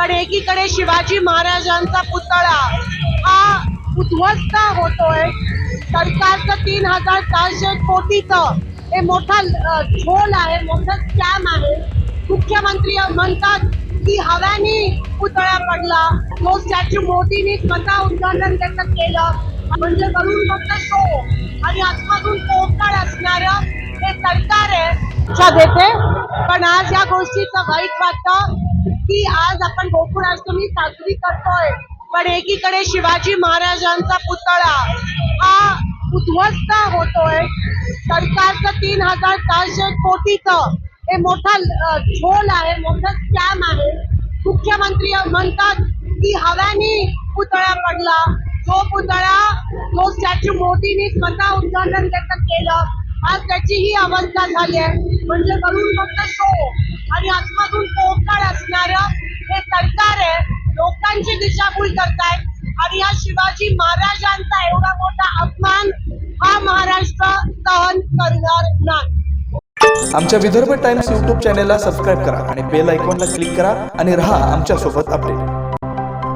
पण एकीकडे शिवाजी महाराजांचा पुतळा हा उद्ध्वस्त होतोय. सरकारचं तीन हजार चारशे कोटीचं हे मोठा झोल आहे मोठं स्कॅम आहे. मुख्यमंत्री म्हणतात की हव्याने पुतळा पडला. तो स्टॅच्यू मोदींनी स्वतः उद्घाटन त्याचं केलं. म्हणजे करून फक्त शो आणि आजपासून पोकळ असणार हे सरकार आहे. देते पण आज या गोष्टीचं वाईट वाटतं. की आज आपण गोकुळाष्टमी साजरी करतोय. पण एकीकडे शिवाजी महाराजांचा पुतळा हा उद्ध्वस्त होतोय. सरकारचं तीन हजार चारशे कोटीचं हे मोठा झोल आहे मोठं स्कॅम आहे. मुख्यमंत्री म्हणतात की हव्याने पुतळा पडला. जो पुतळा जो स्टॅच्यू मोदींनी स्वतः उद्घाटन त्याचं केलं. आज त्याची ही अवस्था झाली आहे. म्हणजे करून फक्त शो दिशाभूल करतायत आणि या शिवाजी महाराजांचा एवढा मोठा अपमान हा महाराष्ट्र सहन करणार नाही. आमच्या विदर्भ टाइम्स यूट्यूब चॅनेलला सबस्क्राईब करा आणि बेल आयकॉनला क्लिक करा आणि रहा आमच्यासोबत अपडेट.